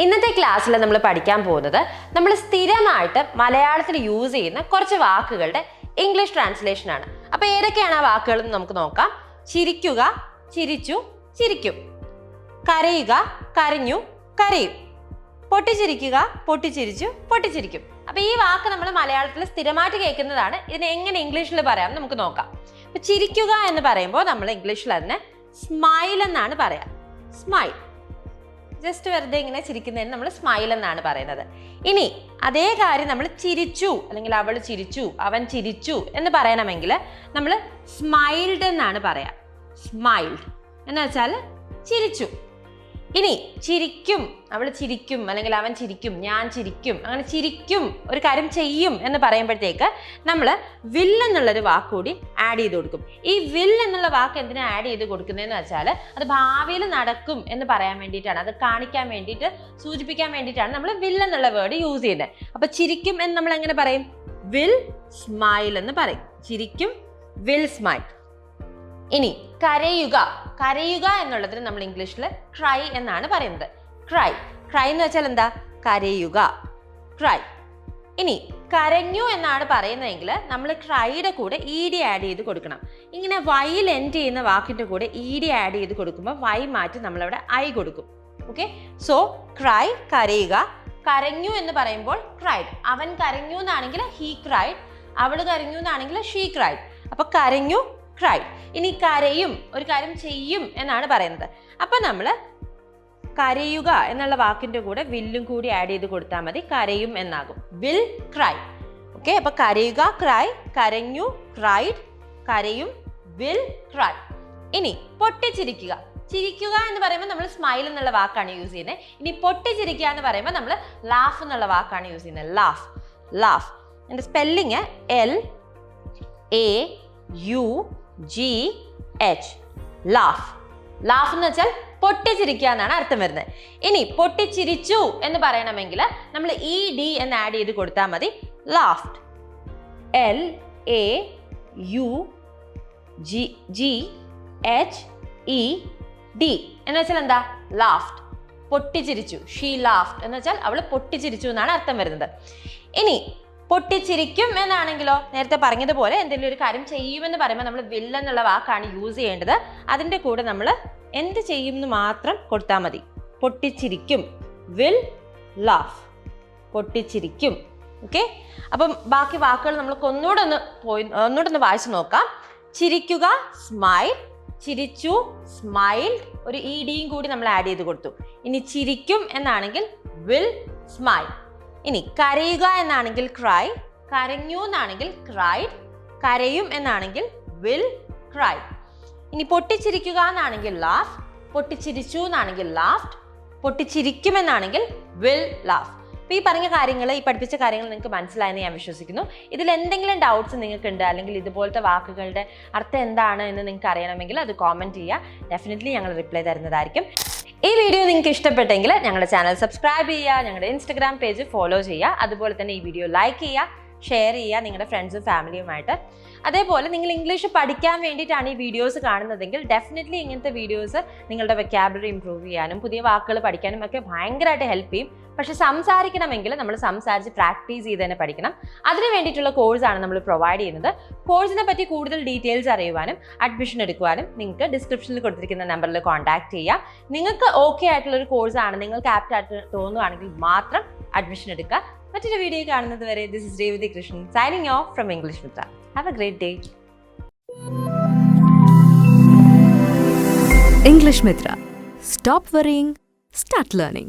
ഇന്നത്തെ ക്ലാസ്സിൽ നമ്മൾ പഠിക്കാൻ പോകുന്നത് നമ്മൾ സ്ഥിരമായിട്ട് മലയാളത്തിൽ യൂസ് ചെയ്യുന്ന കുറച്ച് വാക്കുകളുടെ ഇംഗ്ലീഷ് ട്രാൻസ്ലേഷൻ ആണ്. അപ്പൊ ഏതൊക്കെയാണ് ആ വാക്കുകൾ എന്ന് നമുക്ക് നോക്കാം. ചിരിക്കുക ചിരിച്ചു ചിരിക്കും. കരയുക കരഞ്ഞു കരയും. പൊട്ടിച്ചിരിക്കുക പൊട്ടിച്ചിരിച്ചു പൊട്ടിച്ചിരിക്കും. അപ്പൊ ഈ വാക്ക് നമ്മൾ മലയാളത്തിൽ സ്ഥിരമായിട്ട് കേൾക്കുന്നതാണ്. ഇതിനെ എങ്ങനെ ഇംഗ്ലീഷിൽ പറയാം നമുക്ക് നോക്കാം. ചിരിക്കുക എന്ന് പറയുമ്പോൾ നമ്മൾ ഇംഗ്ലീഷിൽ അതിനെ സ്മൈൽ എന്നാണ് പറയാം. സ്മൈൽ ജസ്റ്റ് വെറുതെ ഇങ്ങനെ ചിരിക്കുന്നതിന് നമ്മൾ സ്മൈൽ എന്നാണ് പറയുന്നത്. ഇനി അതേ കാര്യം നമ്മൾ ചിരിച്ചു അല്ലെങ്കിൽ അവൾ ചിരിച്ചു അവൻ ചിരിച്ചു എന്ന് പറയണമെങ്കിൽ നമ്മൾ സ്മൈൽഡ് എന്നാണ് പറയാം. സ്മൈൽഡ് എന്ന് വെച്ചാൽ ചിരിച്ചു. ഇനി ചിരിക്കും. അവൾ ചിരിക്കും. അല്ലെങ്കിൽ അവൻ ചിരിക്കും. ഞാൻ ചിരിക്കും. അങ്ങനെ ചിരിക്കും. ഒരു കാര്യം ചെയ്യും എന്ന് പറയുമ്പോഴത്തേക്ക് നമ്മൾ വിൽ എന്നുള്ളൊരു വാക്ക് കൂടി ആഡ് ചെയ്ത് കൊടുക്കും. ഈ വിൽ എന്നുള്ള വാക്ക് എന്തിനാ ആഡ് ചെയ്ത് കൊടുക്കുന്നതെന്ന് വെച്ചാൽ അത് ഭാവിയിൽ നടക്കും എന്ന് പറയാൻ വേണ്ടിയിട്ടാണ്. അത് കാണിക്കാൻ വേണ്ടിയിട്ട് സൂചിപ്പിക്കാൻ വേണ്ടിയിട്ടാണ് നമ്മൾ വിൽ എന്നുള്ള വേർഡ് യൂസ് ചെയ്യുന്നത്. അപ്പൊ ചിരിക്കും എന്ന് നമ്മൾ എങ്ങനെ പറയും? വിൽ സ്മൈൽ എന്ന് പറയും. ചിരിക്കും വിൽ സ്മൈൽ ഇനി കരയുക. കരയുക എന്നുള്ളതിന് നമ്മൾ ഇംഗ്ലീഷിൽ ക്രൈ എന്നാണ് പറയുന്നത്. ക്രൈ ക്രൈ എന്ന് വെച്ചാൽ എന്താ? കരയുക. ക്രൈ ഇനി കരഞ്ഞു എന്നാണ് പറയുന്നതെങ്കിൽ നമ്മൾ ക്രൈയുടെ കൂടെ ഇ ഡി ആഡ് ചെയ്ത് കൊടുക്കണം. ഇങ്ങനെ വൈയിൽ എൻഡ് ചെയ്യുന്ന വാക്കിന്റെ കൂടെ ഇ ഡി ആഡ് ചെയ്ത് കൊടുക്കുമ്പോൾ വൈ മാറ്റി നമ്മളവിടെ ഐ കൊടുക്കും. ഓക്കെ സോ ക്രൈ കരയുക. കരഞ്ഞു എന്ന് പറയുമ്പോൾ ക്രൈഡ് അവൻ കരഞ്ഞു എന്നാണെങ്കിൽ ഹീ ക്രൈഡ് അവൾ കരഞ്ഞു എന്നാണെങ്കിൽ ഷീ ക്രൈഡ് അപ്പൊ കരഞ്ഞു ക്രൈ ഇനി കരയും ഒരു കാര്യം ചെയ്യും എന്നാണ് പറയുന്നത്. അപ്പം നമ്മൾ കരയുക എന്നുള്ള വാക്കിന്റെ കൂടെ വില്ലും കൂടി ആഡ് ചെയ്ത് കൊടുത്താൽ മതി കരയും എന്നാകും. വിൽ ക്രൈ ഓക്കെ അപ്പൊ കരയുക ക്രൈ കരഞ്ഞു ക്രൈഡ് കരയും വിൽ ക്രൈ ഇനി പൊട്ടിച്ചിരിക്കുക. ചിരിക്കുക എന്ന് പറയുമ്പോൾ നമ്മൾ സ്മൈൽ എന്നുള്ള വാക്കാണ് യൂസ് ചെയ്യുന്നത് ഇനി പൊട്ടിച്ചിരിക്കുക എന്ന് പറയുമ്പോൾ നമ്മൾ ലാഫ് എന്നുള്ള വാക്കാണ് യൂസ് ചെയ്യുന്നത് ലാഫ് ലാഫ് എന്റെ spelling L A U G H laugh laugh എന്ന് വെച്ചാൽ പൊട്ടിച്ചിരിക്കുക എന്നാണ് അർത്ഥം വരുന്നത്. ഇനി പൊട്ടിച്ചിരിച്ചു എന്ന് പറയണമെങ്കിൽ നമ്മൾ ഇ ഡി എന്ന് ആഡ് ചെയ്ത് കൊടുത്താൽ മതി. Laughed L A U G G H E D എന്ന് വെച്ചാൽ എന്താ? ലാഫ്റ്റ് പൊട്ടിച്ചിരിച്ചു. ഷീ ലാഫ്റ്റ് എന്ന് വെച്ചാൽ അവൾ പൊട്ടിച്ചിരിച്ചു എന്നാണ് അർത്ഥം വരുന്നത്. ഇനി പൊട്ടിച്ചിരിക്കും എന്നാണെങ്കിലോ? നേരത്തെ പറഞ്ഞതുപോലെ എന്തെങ്കിലും ഒരു കാര്യം ചെയ്യുമെന്ന് പറയുമ്പോൾ നമ്മൾ വില്ലെന്നുള്ള വാക്കാണ് യൂസ് ചെയ്യേണ്ടത്. അതിന്റെ കൂടെ നമ്മൾ എന്ത് ചെയ്യും എന്ന് മാത്രം കൊടുത്താൽ മതി. പൊട്ടിച്ചിരിക്കും. വിൽ ലാഫ് പൊട്ടിച്ചിരിക്കും. ഓക്കെ അപ്പം ബാക്കി വാക്കുകൾ നമ്മൾക്ക് ഒന്നുകൂടെ ഒന്ന് പോയി ഒന്നുകൂടെ ഒന്ന് വായിച്ചു നോക്കാം. ചിരിക്കുക സ്മൈൽ ചിരിച്ചു സ്മൈൽഡ് ഒരു ഇ ഡിയും കൂടി നമ്മൾ ആഡ് ചെയ്ത് കൊടുത്തു. ഇനി ചിരിക്കും എന്നാണെങ്കിൽ വിൽ സ്മൈൽ ഇനി കരയുക എന്നാണെങ്കിൽ ക്രൈ കരഞ്ഞു എന്നാണെങ്കിൽ ക്രൈഡ് കരയും എന്നാണെങ്കിൽ വിൽ ക്രൈ ഇനി പൊട്ടിച്ചിരിക്കുക എന്നാണെങ്കിൽ ലാഫ് പൊട്ടിച്ചിരിച്ചു എന്നാണെങ്കിൽ ലാഫ്റ്റ് പൊട്ടിച്ചിരിക്കുമെന്നാണെങ്കിൽ വിൽ ലാഫ് അപ്പോൾ ഈ പറഞ്ഞ കാര്യങ്ങൾ ഈ പഠിപ്പിച്ച കാര്യങ്ങൾ നിങ്ങൾക്ക് മനസ്സിലായെന്ന് ഞാൻ വിശ്വസിക്കുന്നു. ഇതിൽ എന്തെങ്കിലും ഡൗട്ട്സ് നിങ്ങൾക്ക് ഉണ്ട് അല്ലെങ്കിൽ ഇതുപോലത്തെ വാക്കുകളുടെ അർത്ഥം എന്താണ് എന്ന് നിങ്ങൾക്ക് അറിയണമെങ്കിൽ അത് കോമെന്റ് ചെയ്യുക. ഡെഫിനറ്റ്ലി ഞങ്ങൾ റിപ്ലൈ തരുന്നതായിരിക്കും. ഈ വീഡിയോ നിങ്ങൾക്ക് ഇഷ്ടപ്പെട്ടെങ്കിൽ ഞങ്ങളുടെ ചാനൽ സബ്സ്ക്രൈബ് ചെയ്യുക ഞങ്ങളുടെ ഇൻസ്റ്റഗ്രാം പേജ് ഫോളോ ചെയ്യുക അതുപോലെ തന്നെ ഈ വീഡിയോ ലൈക്ക് ചെയ്യുക. ഷെയർ ചെയ്യുക നിങ്ങളുടെ ഫ്രണ്ട്സും ഫാമിലിയുമായിട്ട് അതേപോലെ നിങ്ങൾ ഇംഗ്ലീഷ് പഠിക്കാൻ വേണ്ടിയിട്ടാണ് ഈ വീഡിയോസ് കാണുന്നതെങ്കിൽ ഡെഫിനറ്റ്ലി ഇങ്ങനത്തെ വീഡിയോസ് നിങ്ങളുടെ വെക്കാബുലറി ഇംപ്രൂവ് ചെയ്യാനും പുതിയ വാക്കുകൾ പഠിക്കാനും ഒക്കെ ഭയങ്കരമായിട്ട് ഹെൽപ്പ് ചെയ്യും. പക്ഷെ സംസാരിക്കണമെങ്കിൽ നമ്മൾ സംസാരിച്ച് പ്രാക്ടീസ് ചെയ്ത് തന്നെ പഠിക്കണം. അതിന് വേണ്ടിയിട്ടുള്ള കോഴ്സാണ് നമ്മൾ പ്രൊവൈഡ് ചെയ്യുന്നത്. കോഴ്സിനെ പറ്റി കൂടുതൽ ഡീറ്റെയിൽസ് അറിയുവാനും അഡ്മിഷൻ എടുക്കുവാനും നിങ്ങൾക്ക് ഡിസ്ക്രിപ്ഷനിൽ കൊടുത്തിരിക്കുന്ന നമ്പറിൽ കോൺടാക്ട് ചെയ്യാം. നിങ്ങൾക്ക് ഓക്കെ ആയിട്ടുള്ള ഒരു കോഴ്സാണ് നിങ്ങൾക്ക് ആപ്റ്റ് ആയിട്ട് തോന്നുവാണെങ്കിൽ മാത്രം അഡ്മിഷൻ എടുക്കുക. മറ്റൊരു വീഡിയോ കാണുന്നത് വരെ this is Revathi Krishnan signing off from English Mitra have a great day English Mitra stop worrying start learning.